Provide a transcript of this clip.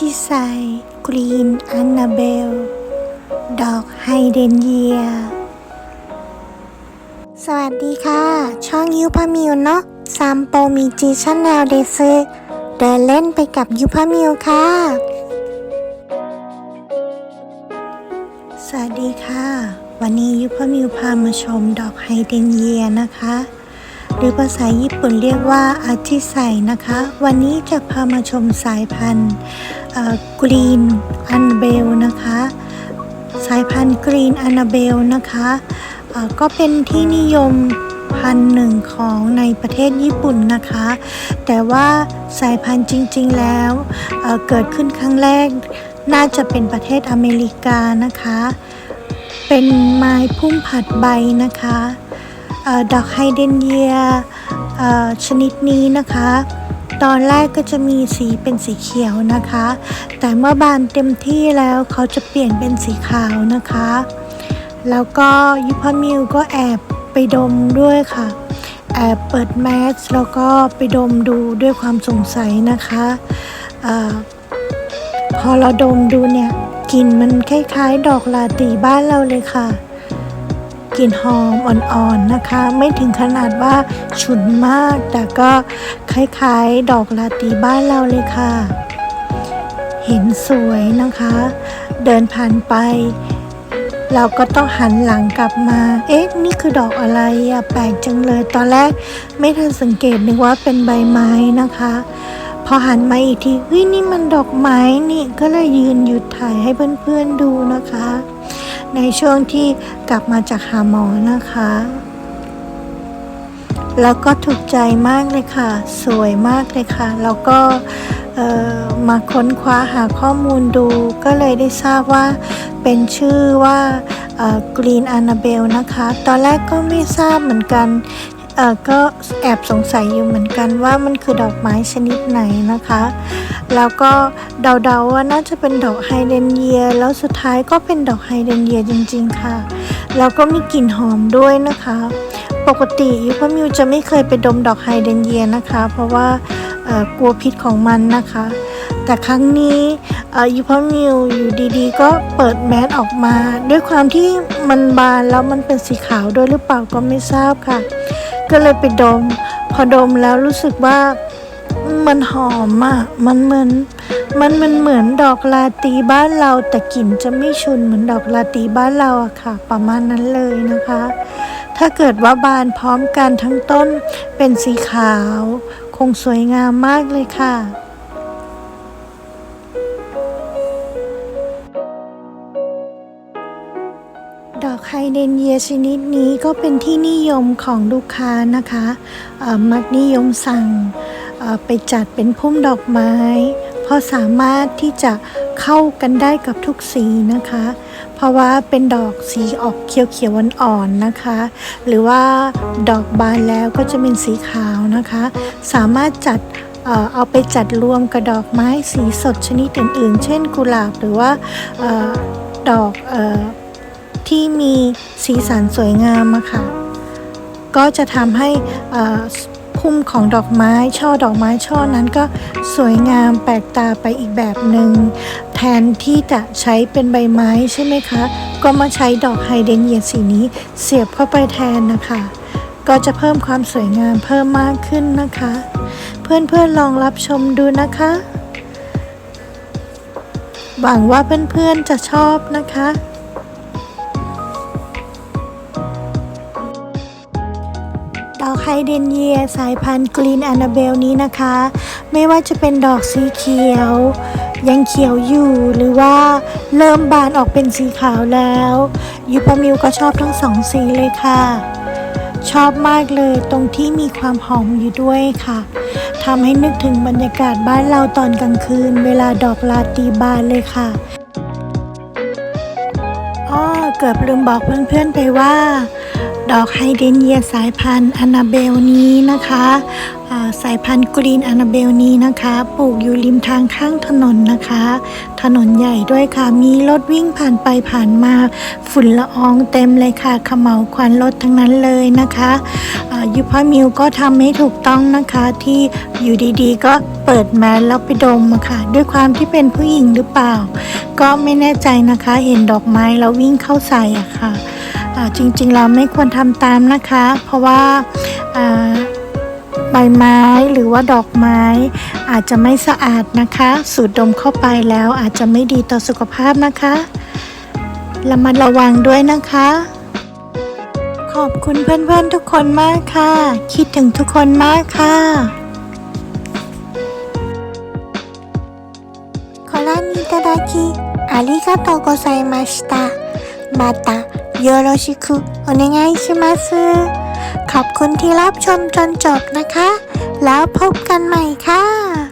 จิไซกรีนอันนาเบล ดอกไฮเดนเยีย สวัสดีค่ะ ช่องยูพามิวเนาะซัมโปมีจีชนแนลเดซเดินเล่นไปกับยูพามิวค่ะ สวัสดีค่ะ วันนี้ยูพามิวพามาชมดอกไฮเดนเยียนะคะหรือภาษาญี่ปุ่นเรียกว่าอาจิไซนะคะ วันนี้จะพามาชมสายพันธุ์ กรีนอันเบลนะคะ สายพันธุ์กรีนอันเบลนะคะก็เป็นที่นิยมพันหนึ่งของในประเทศญี่ปุ่นนะคะ แต่ว่าสายพันธุ์จริง ๆ แล้วเเกิดขึ้นครั้งแรก น่าจะเป็นประเทศอเมริกานะคะ เป็นไม้พุ่มผัดใบนะคะอดอกไฮเดนเยียชนิดนี้นะคะ ตอนแรกก็จะมีสีเป็นสีเขียวนะคะ แต่เมื่อบานเต็มที่แล้วเขาจะเปลี่ยนเป็นสีขาวนะคะ แล้วก็ยุพมิวก็แอบไปดมด้วยค่ะ แอบเปิดแมสแล้วก็ไปดมดูด้วยความสงสัยนะคะอาพอเราดมดูเนี่ยกลิ่นมันคล้ายๆ ดอกลาตีบ้านเราเลยค่ะ กลิ่นหอมอ่อนๆนะคะ ไม่ถึงขนาดว่าฉุนมาก แต่ก็คล้ายๆ ดอกลาตีบ้านเราเลยค่ะ เห็นสวยนะคะ เดินผ่านไป เราก็ต้องหันหลังกลับมา เอ๊ะ นี่คือดอกอะไรอะแปลกจังเลย ตอนแรกไม่ทันสังเกตนึกว่าเป็นใบไม้นะคะพอหันมาอีกทีเฮ้ยนี่มันดอกไม้นี่ก็เลยยืนหยุดถ่ายให้เพื่อนๆดูนะคะ ในช่วงที่กลับมาจากหาหมอนะคะ แล้วก็ถูกใจมากเลยค่ะ สวยมากเลยค่ะ แล้วก็มาค้นคว้าหาข้อมูลดู ก็เลยได้ทราบว่าเป็นชื่อว่ากรีนอนนาเบลนะคะ ตอนแรกก็ไม่ทราบเหมือนกัน เออก็แอบสงสัยอยู่เหมือนกันว่ามันคือดอกไม้ชนิดไหนนะคะ แล้วก็เดาๆว่าน่าจะเป็นดอกไฮเดรนเยีย แล้วสุดท้ายก็เป็นดอกไฮเดรนเยียจริง ๆ ค่ะ แล้วก็มีกลิ่นหอมด้วยนะคะ ปกติยูพมิวจะไม่เคยไปดมดอกไฮเดรนเยียนะคะ เพราะว่ากลัวพิษของมันนะคะ แต่ครั้งนี้ยูพมิวอยู่ดีๆ ก็เปิดแมสออกมา ด้วยความที่มันบานแล้วมันเป็นสีขาวด้วยหรือเปล่าก็ไม่ทราบค่ะ ก็เลยไปดม พอดมแล้วรู้สึกว่ามันหอมอะมันเหมือนมันมันเหมือนดอกลาตีบ้านเรา แต่กลิ่นจะไม่ชุนเหมือนดอกลาตีบ้านเราอะค่ะ ประมาณนั้นเลยนะคะ ถ้าเกิดว่าบานพร้อมกันทั้งต้นเป็นสีขาว คงสวยงามมากเลยค่ะ ดอกไฮเดนเยียชนิดนี้ก็เป็นที่นิยมของลูกค้านะคะมักนิยมสั่งไปจัดเป็นพุ่มดอกไม้ เพราะสามารถที่จะเข้ากันได้กับทุกสีนะคะ เพราะว่าเป็นดอกสีออกเขียวๆอ่อนๆนะคะ หรือว่าดอกบานแล้วก็จะเป็นสีขาวนะคะ สามารถจัดเอาไปจัดรวมกับดอกไม้สีสดชนิดอื่นๆ เช่นกุหลาบหรือว่าออดอกออ ที่มีสีสันสวยงามอะค่ะ ก็จะทำให้พุ่มของดอกไม้ช่อดอกไม้ช่อนั้นก็สวยงามแปลกตาไปอีกแบบหนึง่งแทนที่จะใช้เป็นใบไม้ใช่ไหมคะ ก็มาใช้ดอกไฮเดรนเยียสีนี้เสียบเข้าไปแทนนะคะ ก็จะเพิ่มความสวยงามเพิ่มมากขึ้นนะคะ เพื่อนๆลองรับชมดูนะคะหวังว่าเพื่อนๆจะชอบนะคะ ดอกไฮเดรนเยียสายพันธุ์กรีนแอนนาเบลนี้นะคะ ไม่ว่าจะเป็นดอกสีเขียว ยังเขียวอยู่หรือว่าเริ่มบานออกเป็นสีขาวแล้วยูปามิวก็ชอบทั้งสองสีเลยค่ะ ชอบมากเลยตรงที่มีความหอมอยู่ด้วยค่ะทำให้นึกถึงบรรยากาศบ้านเราตอนกลางคืน เวลาดอกลาตีบานเลยค่ะอ้อเกือบลืมบอกเพื่อนๆไปว่า ดอกไฮเดรนเยียสายพันธุ์อนาเบลนี้นะคะสายพันธุ์กรีนอนาเบลนี้นะคะ ปลูกอยู่ริมทางข้างถนนนะคะ ถนนใหญ่ด้วยค่ะ มีรถวิ่งผ่านไปผ่านมา ฝุ่นละอองเต็มเลยค่ะขมเหลาควันรถทั้งนั้นเลยนะคะยูพามิวก็ทำไม่ถูกต้องนะคะที่อยู่ดีๆ ก็เปิดแมสแล้วไปดมะค่ะ ด้วยความที่เป็นผู้หญิงหรือเปล่า ก็ไม่แน่ใจนะคะ เห็นดอกไม้แล้ววิ่งเข้าใส่อะค่ะอ่า จริงๆเราไม่ควรทำตามนะคะ เพราะว่าอ่า ใบไม้หรือว่าดอกไม้ อาจจะไม่สะอาดนะคะ สูดดมเข้าไปแล้วอาจจะไม่ดีต่อสุขภาพนะคะระมัดระวังด้วยนะคะ ขอบคุณเพื่อนๆทุกคนมากค่ะ คิดถึงทุกคนมากค่ะ ご覧いただきありがとうございました。また โยโรชิคุโอเนไงชิมาซึขอบคุณที่รับชมจนจบนะคะ แล้วพบกันใหม่ค่ะ